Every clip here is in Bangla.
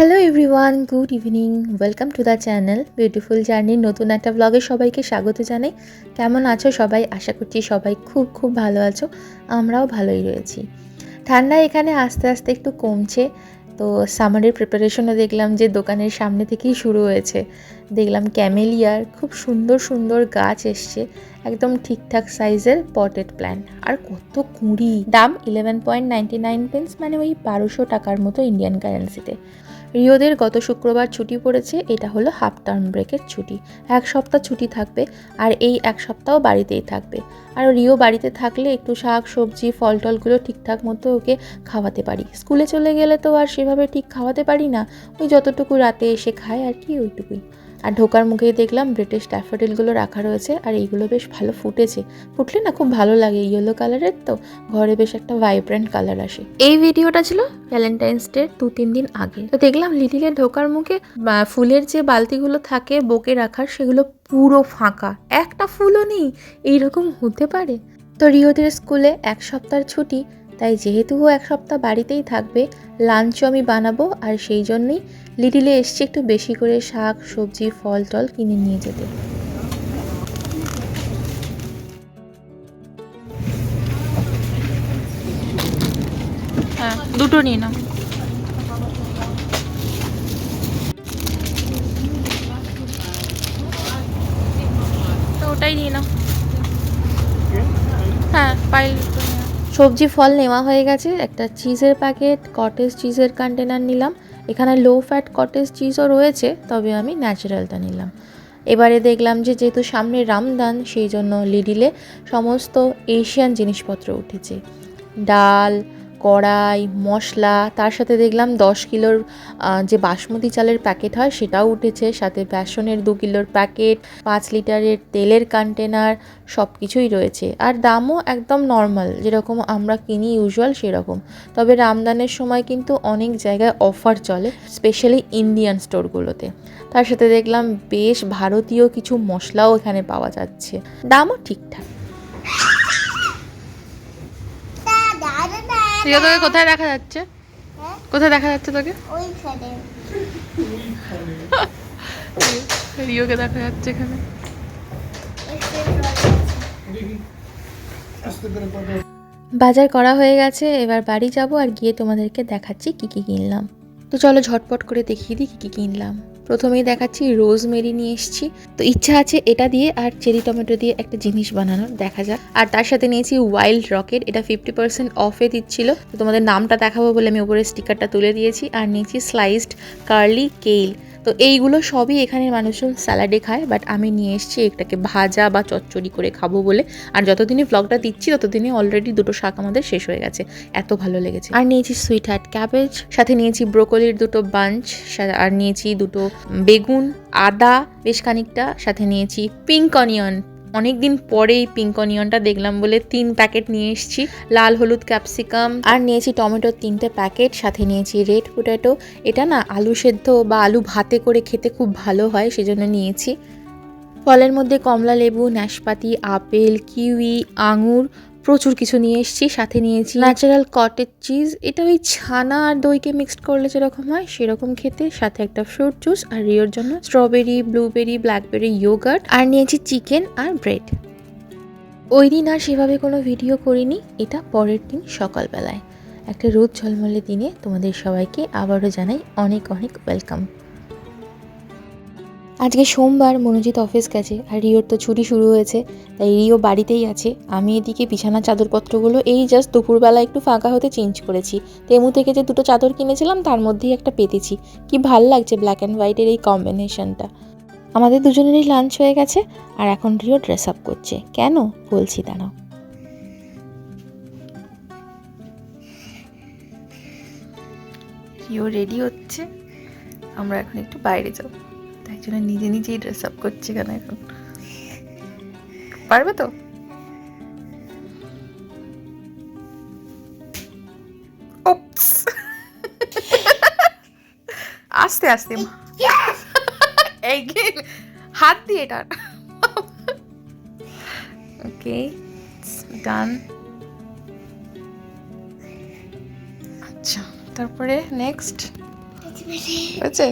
Hello everyone good evening welcome to the channel beautiful জার্নির নতুন একটা ব্লগে সবাইকে স্বাগত জানাই। কেমন আছো সবাই? আশা করছি সবাই খুব খুব ভালো আছো। আমরাও ভালোই রয়েছি। ঠান্ডা এখানে আস্তে আস্তে একটু কমছে। তো সামারের প্রিপারেশনও দেখলাম যে দোকানের সামনে থেকেই শুরু হয়েছে। দেখলাম ক্যামেলিয়ার খুব সুন্দর সুন্দর গাছ এসছে। একদম ঠিকঠাক সাইজের পটেড প্ল্যান্ট আর কত কুঁড়ি। দাম eleven point ninety nine pence মানে ওই বারোশো টাকার মতো ইন্ডিয়ান কারেন্সিতে রিওদের গত শুক্রবার ছুটি পড়েছে, এটা হলো হাফ টার্ম ব্রেকের ছুটি। এক সপ্তাহ ছুটি থাকবে আর এই এক সপ্তাহ বাড়িতেই থাকবে। আর রিও বাড়িতে থাকলে একটু শাক, সবজি ফল টলগুলো ঠিকঠাক মতো ওকে খাওয়াতে পারি। স্কুলে চলে গেলে তো আর সেভাবে ঠিক খাওয়াতে পারি না, ওই যতটুকু রাতে এসে খায় আর কি ওইটুকুই। আর ঢোকার মুখেই দেখলাম ব্রিটিশ ড্যাফোডিলগুলো রাখা রয়েছে, আর এইগুলো বেশ ভালো ফুটেছে। ফুটলে না খুব ভালো লাগে ইয়েলো কালারের তো, ঘরে বেশ একটা ভাইব্রেন্ট কালার আসে। এই ভিডিওটা ছিল ভ্যালেন্টাইন্স ডে দু তিন দিন আগে। তো দেখলাম লিটিলের ঢোকার মুখে ফুলের যে বালতিগুলো থাকে বকে রাখার, সেগুলো পুরো ফাঁকা। একটা ফুলও নেই, এইরকম হতে পারে? তো রিওদের স্কুলে এক সপ্তাহ ছুটি, তাই যেহেতু ও এক সপ্তাহ বাড়িতেই থাকবে, লাঞ্চও আমি বানাবো, আর সেই জন্যই লিটিলে এসছে একটু বেশি করে শাক সবজি ফল টল কিনে নিয়ে যেতে। হ্যাঁ দুটো নিয়ে নাও। তো ওটাই নিয়ে নাও। হ্যাঁ পাইল। সবজি ফল নেওয়া হয়ে গেছে। একটা চিজের প্যাকেট কটেজ চিজের কন্টেনার নিলাম। এখানে লো ফ্যাট কটেজ চিজও রয়েছে, তবে আমি ন্যাচারালটা নিলাম। এবারে দেখলাম যে যেহেতু সামনে রামদান, সেই জন্য লিডিলে সমস্ত এশিয়ান জিনিসপত্র উঠেছে। ডাল কড়াই, মশলা, তার সাথে দেখলাম দশ কিলোর যে বাসমতি চালের প্যাকেট হয় সেটাও উঠেছে। সাথে বেসনের দু কিলোর প্যাকেট, পাঁচ লিটারের তেলের কন্টেনার সব কিছুই রয়েছে। আর দামও একদম নর্মাল যেরকম আমরা কিনি ইউজুয়াল সেরকম। তবে রামদানের সময় কিন্তু অনেক জায়গায় অফার চলে স্পেশালি ইন্ডিয়ান স্টোরগুলোতে তার সাথে দেখলাম বেশ ভারতীয় কিছু মশলাও এখানে পাওয়া যাচ্ছে। দামও ঠিকঠাক। রিয়া তোকে কোথায় দেখা যাচ্ছে? কোথায় দেখা যাচ্ছে তোকে? ওইখানে। রিওকে দেখা যাচ্ছে এখানে। বাজার করা হয়ে গেছে এবার বাড়ি যাব আর গিয়ে তোমাদেরকে দেখাচ্ছি কি কি কিনলাম। তো চলো ঝটপট করে দেখিয়ে দিই কি কি কিনলাম। প্রথমেই দেখাচ্ছি, রোজমেরি নিয়ে এসেছি। তো ইচ্ছা আছে এটা দিয়ে আর চেরি টমেটো দিয়ে একটা জিনিস বানানোর, দেখা যাক। আর তার সাথে নিয়েছি ওয়াইল্ড রকেট এটা ফিফটি পার্সেন্ট অফে দিচ্ছিল। তো তোমাদের নামটা দেখাবো বলে আমি উপরে স্টিকারটা তুলে দিয়েছি। আর নিয়েছি স্লাইসড কার্লি কেল তো এইগুলো সবই এখানের মানুষজন স্যালাডে খায় বাট আমি নিয়ে এসেছি এটাকে ভাজা বা চচ্চড়ি করে খাব বলে। আর যতদিনই ব্লগটা দিচ্ছি ততদিনই অলরেডি দুটো শাক আমাদের শেষ হয়ে গেছে। এত ভালো লেগেছে। আর নিয়েছি সুইট হার্ট ক্যাবেজ সাথে নিয়েছি ব্রোকলির দুটো বাঞ্চ আর নিয়েছি দুটো বেগুন আদা বেশ খানিকটা সাথে নিয়েছি পিঙ্ক অনিয়ন অনেকদিন পরেই পিঙ্ক অনিয়নটা দেখলাম বলে তিন প্যাকেট নিয়ে এসেছি। লাল, হলুদ ক্যাপসিকাম আর নিয়েছি টমেটোর তিনটে প্যাকেট সাথে নিয়েছি রেড পোটাটো এটা না আলু সেদ্ধ বা আলু ভাতে করে খেতে খুব ভালো হয়, সেজন্য নিয়েছি। ফলের মধ্যে কমলা লেবু, নাশপাতি, আপেল, কিউই, আঙুর প্রচুর কিছু নিয়ে এসেছি সাথে নিয়েছি ন্যাচারাল কটেজ চিজ এটা ওই ছানা আর দইকে মিক্সড করলে যেরকম হয় সেরকম খেতে সাথে একটা ফ্রুট জুস আর রিওর জন্য স্ট্রবেরি ব্লুবেরি ব্ল্যাকবেরি ইয়োগার্ট আর নিয়েছি চিকেন আর ব্রেড ওই দিন আর সেভাবে কোনো ভিডিও করিনি এটা পরের দিন সকালবেলায়। একটা রোদ ঝলমলে দিনে তোমাদের সবাইকে আবারও জানাই অনেক অনেক ওয়েলকাম আজকে সোমবার মনোজিৎ অফিস গেছে আর রিওর তো ছুটি শুরু হয়েছে, তাই রিও বাড়িতেই আছে। আমি এদিকে বিছানা চাদরপত্রগুলো এই জাস্ট দুপুরবেলা একটু ফাঁকা হতে চেঞ্জ করেছি। তেমু থেকে যে দুটো চাদর কিনেছিলাম, তার মধ্যেই একটা পেতেছি। কি ভালো লাগছে ব্ল্যাক অ্যান্ড হোয়াইটের এই কম্বিনেশনটা আমাদের দুজনেরই লাঞ্চ হয়ে গেছে আর এখন রিও ড্রেস আপ করছে। কেন? বলছি দাঁড়াও। রিও রেডি হচ্ছে, আমরা এখন একটু বাইরে যাব। জন্য নিজে নিজেই ড্রেস আপ করছি কেন এখন? পারবে তো? আস্তে আস্তে হাত দিয়ে এটা ওকে ডান আচ্ছা তারপরে নেক্সট হয়েছে?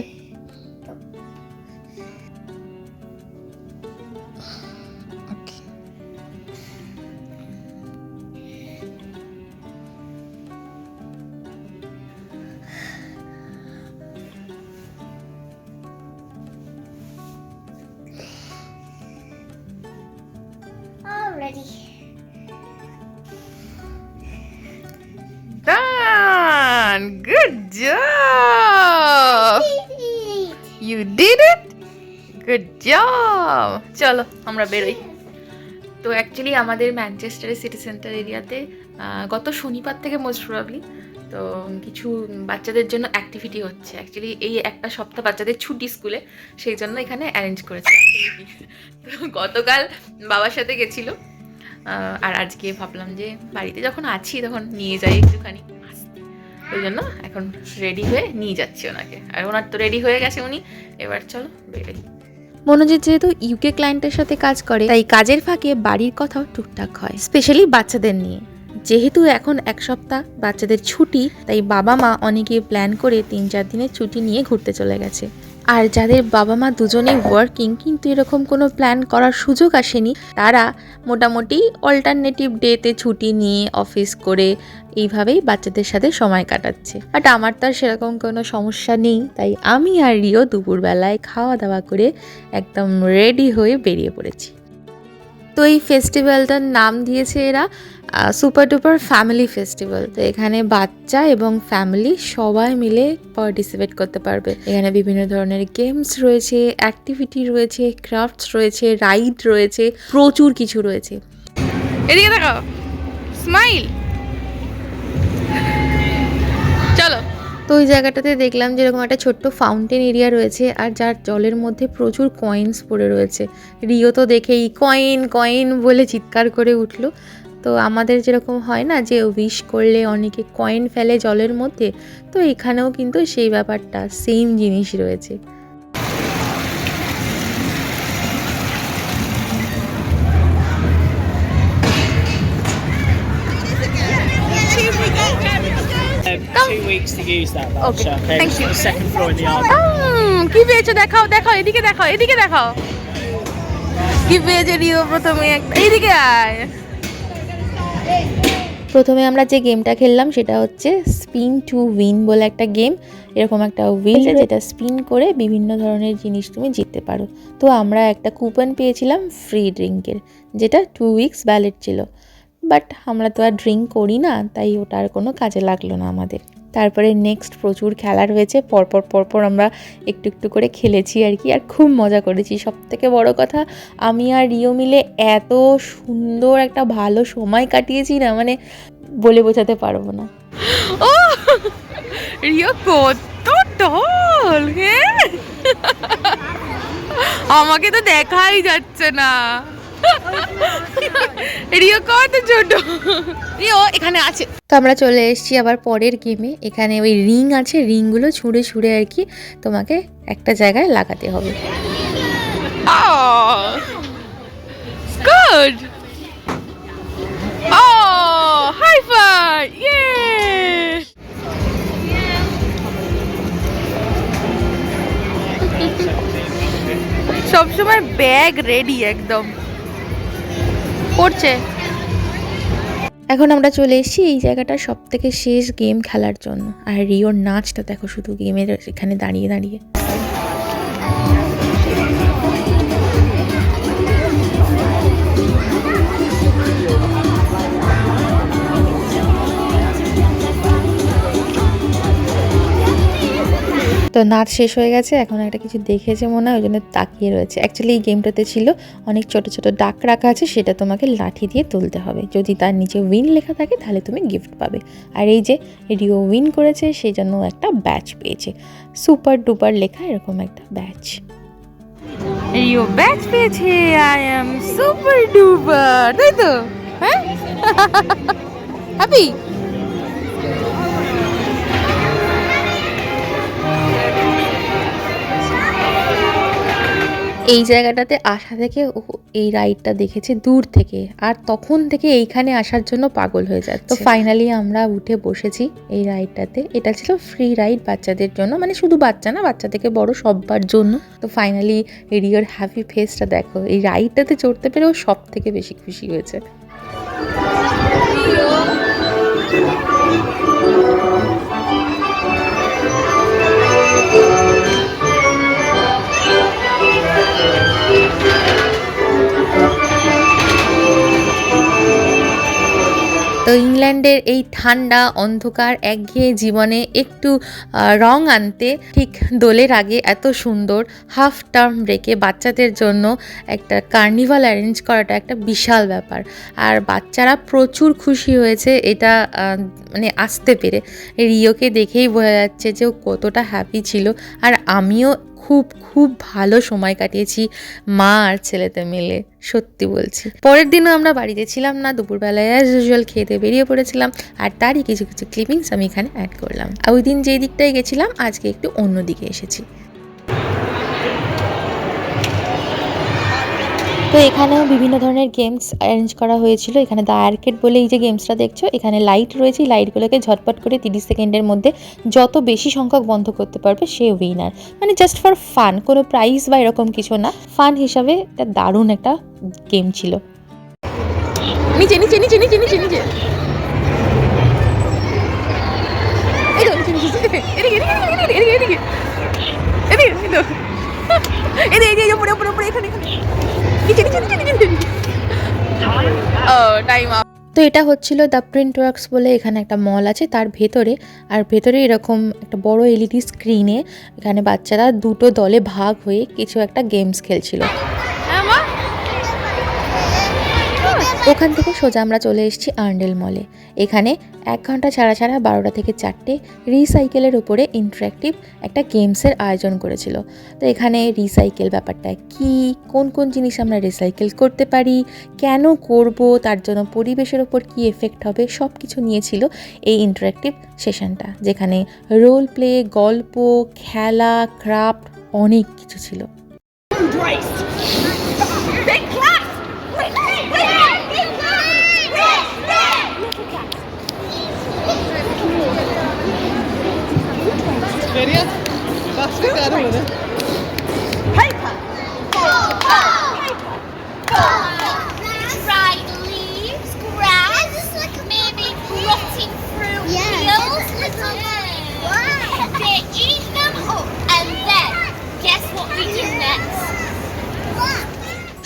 Job! You did it? Good job! চলো আমরা বেরোই তো অ্যাকচুয়ালি আমাদের ম্যানচেস্টারের সিটি সেন্টার এরিয়াতে গত শনিবার থেকে মোস্ট প্রবাবলি তো কিছু বাচ্চাদের জন্য অ্যাক্টিভিটি হচ্ছে অ্যাকচুয়ালি এই একটা সপ্তাহ বাচ্চাদের ছুটি স্কুলে সেই জন্য এখানে অ্যারেঞ্জ করেছে তো গতকাল বাবার সাথে গেছিল আর আজকে ভাবলাম যে বাড়িতে যখন আছি তখন নিয়ে যাই একটুখানি ওই জন্য এখন রেডি হয়ে নিয়ে যাচ্ছি ওনাকে। আর ওনার তো রেডি হয়ে গেছে উনি। এবার চলো বেরোই। মনোজিৎ যেহেতু ইউকে ক্লায়েন্টের সাথে কাজ করে, তাই কাজের ফাঁকে বাড়ির কথাও টুকটাক হয় স্পেশালি বাচ্চাদের নিয়ে। যেহেতু এখন এক সপ্তাহ বাচ্চাদের ছুটি, তাই বাবা মা অনেকে প্ল্যান করে তিন চার দিনের ছুটি নিয়ে ঘুরতে চলে গেছে। আর যাদের বাবা মা দুজনেই ওয়ার্কিং কিন্তু এরকম কোনো প্ল্যান করার সুযোগ আসেনি, তারা মোটামুটি অল্টারনেটিভ ডেতে ছুটি নিয়ে অফিস করে এইভাবেই বাচ্চাদের সাথে সময় কাটাচ্ছে। বাট আমার তো আর সেরকম কোনো সমস্যা নেই, তাই আমি আর রিও দুপুরবেলায় খাওয়া দাওয়া করে একদম রেডি হয়ে বেরিয়ে পড়েছি। তো এই ফেস্টিভ্যালটার নাম দিয়েছে এরা সুপার ডুপার ফ্যামিলি ফেস্টিভ্যাল তো এখানে বাচ্চা এবং ফ্যামিলি সবাই মিলে পার্টিসিপেট করতে পারবে। এখানে বিভিন্ন ধরনের গেমস রয়েছে অ্যাক্টিভিটি রয়েছে ক্রাফটস রয়েছে রাইড রয়েছে প্রচুর কিছু রয়েছে। এদিকে দেখো স্মাইল চলো। তো ওই জায়গাটাতে দেখলাম যেরকম একটা ছোট্ট ফাউন্টেন এরিয়া রয়েছে আর যার জলের মধ্যে প্রচুর কয়েন্স পড়ে রয়েছে। রিও তো দেখেই কয়েন কয়েন বলে চিৎকার করে উঠল। তো আমাদের যেরকম হয় না যে উইশ করলে অনেকে কয়েন ফেলে জলের মধ্যে তো এখানেও কিন্তু সেই ব্যাপারটা সেম জিনিস রয়েছে। Yard. কি পেয়েছ? দেখাও দেখাও এদিকে দেখাও এদিকে দেখাও। কি পেয়েছে রিও প্রথমে? একটা এইদিকে আয়। প্রথমে আমরা যে গেমটা খেললাম সেটা হচ্ছে স্পিন টু উইন বলে একটা গেম। এরকম একটা উইল যেটা স্পিন করে বিভিন্ন ধরনের জিনিস তুমি জিততে পারো। তো আমরা একটা কুপন পেয়েছিলাম ফ্রি ড্রিঙ্কের যেটা টু উইকস ব্যালেট ছিল। বাট আমরা তো আর ড্রিঙ্ক করি না তাই ওটা আর কোনো কাজে লাগল না আমাদের। তারপরে নেক্সট প্রচুর খেলা রয়েছে, পরপর পরপর আমরা একটু একটু করে খেলেছি আর কি, আর খুব মজা করেছি। সব থেকে বড় কথা, আমি আর রিও মিলে এত সুন্দর একটা ভালো সময় কাটিয়েছি না মানে বলে বোঝাতে পারব না। ও রিও কত টল হ্যাঁ? আমাকে তো দেখাই যাচ্ছে না। রিও কত ছোট রিও এখানে আছে তো আমরা চলে এসেছি আবার পরের গেমে এখানে ওই রিং আছে রিংগুলো ছুঁড়ে ছুঁড়ে আর কি তোমাকে একটা জায়গায় লাগাতে হবে good. Oh, high five! Yay! সবসময় ব্যাগ রেডি একদম পড়ছে। এখন আমরা চলে এসেছি এই জায়গাটা সব থেকে শেষ গেম খেলার জন্য। আর রিওর নাচটা দেখো, শুধু গেমের এখানে দাঁড়িয়ে দাঁড়িয়ে। তো নাচ শেষ হয়ে গেছে, এখন একটা কিছু দেখেছে মনে হয়, ওই জন্য তাকিয়ে রয়েছে। অ্যাকচুয়ালি এই গেমটাতে ছিল, অনেক ছোট ছোট ডাক রাখা আছে, সেটা তোমাকে লাঠি দিয়ে তুলতে হবে। যদি তার নিচে উইন লেখা থাকে, তাহলে তুমি গিফট পাবে। আর এই যে রিও উইন করেছে, সেই জন্য একটা ব্যাচ পেয়েছে। সুপার ডুপার লেখা এরকম একটা ব্যাচ রিও ব্যাচ পেয়েছে আই এম সুপার ডুপার তাই তো? হ্যাঁ? হ্যাপি এই জায়গাটাতে আসা থেকে ও এই রাইডটা দেখেছে দূর থেকে। আর তখন থেকে এইখানে আসার জন্য পাগল হয়ে যায় তো ফাইনালি আমরা উঠে বসেছি এই রাইডটাতে। এটা ছিল ফ্রি রাইড বাচ্চাদের জন্য। মানে শুধু বাচ্চা না বাচ্চা থেকে বড় সব্বার জন্য। তো ফাইনালি রিওর হ্যাপি ফেসটা দেখো। এই রাইডটাতে চড়তে পেরে ও সব থেকে বেশি খুশি হয়েছে। তো ইংল্যান্ডের এই ঠান্ডা অন্ধকার একঘেয়ে জীবনে একটু রং আনতে ঠিক দোলের আগে এত সুন্দর হাফ টার্ম ব্রেকে বাচ্চাদের জন্য একটা কার্নিভাল অ্যারেঞ্জ করাটা একটা বিশাল ব্যাপার। আর বাচ্চারা প্রচুর খুশি হয়েছে এটা মানে আসতে পেরে। রিওকে দেখেই বোঝা যাচ্ছে যে ও কতটা হ্যাপি ছিল। আর আমিও খুব খুব ভালো সময় কাটিয়েছি, মা আর ছেলেতে মিলে, সত্যি বলছি। পরের দিনও আমরা বাড়িতে ছিলাম না, দুপুরবেলায় অ্যাজ ইউজুয়াল খেতে বেরিয়ে পড়েছিলাম, আর তারই কিছু কিছু ক্লিপিংস আমি এখানে অ্যাড করলাম। আর ওই দিন যেই দিকটায় গেছিলাম, আজকে একটু অন্য দিকে এসেছি। তো এখানেও বিভিন্ন ধরনের গেমস অ্যারেঞ্জ করা হয়েছিল। এখানে দ্য আর্কেড বলে এই যে গেমসটা দেখছ এখানে লাইট রয়েছে। এই লাইটগুলোকে ঝটপট করে তিরিশ সেকেন্ডের মধ্যে যত বেশি সংখ্যক বন্ধ করতে পারবে সে উইনার মানে জাস্ট ফর ফান কোনো প্রাইজ বা এরকম কিছু না। ফান হিসাবে এটা দারুণ একটা গেম ছিল। নিচে নিচে নিচে নিচে এই তো, নিচে, নিচে, নিচে। এদিকে, এদিকে, এদিকে, এদিকে, এদিকে, এদিকে। এদিকে, এই তো। এদিকে, এদিকে, up. তো এটা হচ্ছিল দ্য প্রিন্ট ওয়ার্কস বলে এখানে একটা মল আছে তার ভেতরে, আর ভেতরে এরকম একটা বড় এলইডি স্ক্রিনে এখানে বাচ্চারা দুটো দলে ভাগ হয়ে কিছু একটা গেমস খেলছিল ওখান থেকে সোজা আমরা চলে এসেছি আর্ন্ডেল মলে। এখানে এক ঘণ্টা ছাড়া ছাড়া বারোটা থেকে চারটে রিসাইকেলের উপরে ইন্টারাক্টিভ একটা গেমসের আয়োজন করেছিল। তো এখানে রিসাইকেল ব্যাপারটা কি? কোন কোন জিনিস আমরা রিসাইকেল করতে পারি? কেন করব? তার জন্য পরিবেশের ওপর কি এফেক্ট হবে? সব কিছু নিয়েছিল এই ইন্টারাক্টিভ সেশনটা যেখানে রোল প্লে গল্প, খেলা ক্রাফট অনেক কিছু ছিল।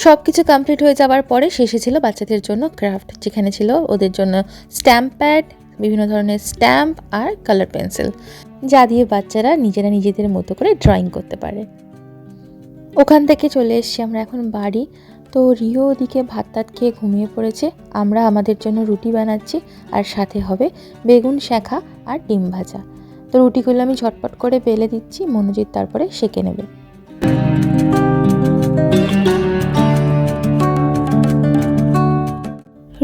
সব কিছু কমপ্লিট হয়ে যাওয়ার পরে শেষে ছিল বাচ্চাদের জন্য ক্রাফট যেখানে ছিল ওদের জন্য স্ট্যাম্প প্যাড বিভিন্ন ধরনের স্ট্যাম্প আর কালার পেন্সিল যা দিয়ে বাচ্চারা নিজেরা নিজেদের মতো করে ড্রয়িং করতে পারে। ওখান থেকে চলে এসছি আমরা এখন বাড়ি। তো রিও ওদিকে ভাত টাত খেয়ে ঘুমিয়ে পড়েছে। আমরা আমাদের জন্য রুটি বানাচ্ছি আর সাথে হবে বেগুন শেখা আর ডিম ভাজা। তো রুটিগুলো আমি ঝটপট করে বেলে দিচ্ছি, মনোজিৎ তারপরে সেঁকে নেবে।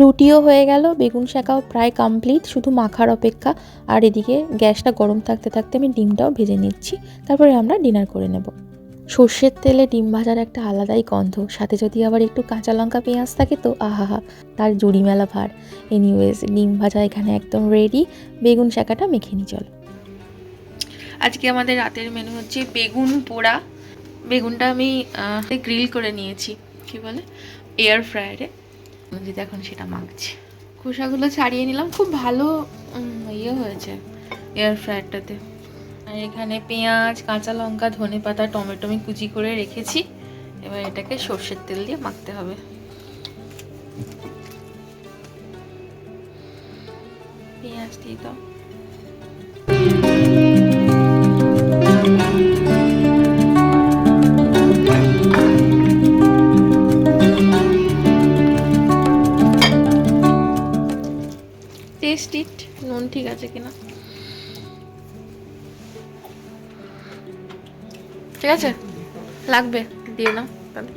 রুটিও হয়ে গেল, বেগুন শাকাও প্রায় কমপ্লিট শুধু মাখার অপেক্ষা। আর এদিকে গ্যাসটা গরম থাকতে থাকতে আমি ডিমটাও ভেজে নিচ্ছি, তারপরে আমরা ডিনার করে নেব। সর্ষের তেলে ডিম ভাজার একটা আলাদাই গন্ধ, সাথে যদি আবার একটু কাঁচা লঙ্কা পেঁয়াজ থাকে তো আহা তার জুড়ি মেলা ভার। এনিওয়েজ ডিম ভাজা এখানে একদম রেডি বেগুন শাকাটা মেখে নি, চলো। আজকে আমাদের রাতের মেনু হচ্ছে বেগুন পোড়া। বেগুনটা আমি গ্রিল করে নিয়েছি, কি বলে? এয়ার ফ্রায়ারে যদি এখন সেটা মাখছি। খোসাগুলো ছাড়িয়ে নিলাম, খুব ভালো ইয়ে হয়েছে এয়ার ফ্রায়ারটাতে আর এখানে পেঁয়াজ, কাঁচা লঙ্কা, ধনে পাতা, টমেটো আমি কুচি করে রেখেছি। এবার এটাকে সর্ষের তেল দিয়ে মাখতে হবে। পেঁয়াজ দিয়ে দাও। ঠিক আছে? লাগবে, দিয়ে তাহলে।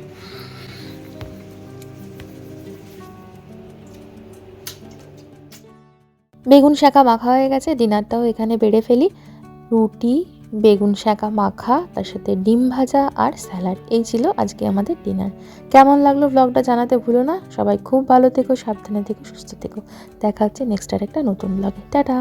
বেগুন শাকা মাখা হয়ে গেছে, ডিনারটাও এখানে বেড়ে ফেলি। রুটি, বেগুন শাঁকা মাখা, তার সাথে ডিম ভাজা আর স্যালাড, এই ছিল আজকে আমাদের ডিনার। কেমন লাগল ব্লগটা জানাতে ভুলো না, সবাই খুব ভালো থেকো, সাবধানে থেকো, সুস্থ থেকো। দেখা হচ্ছে নেক্সট আর একটা নতুন ব্লগে। টাটা!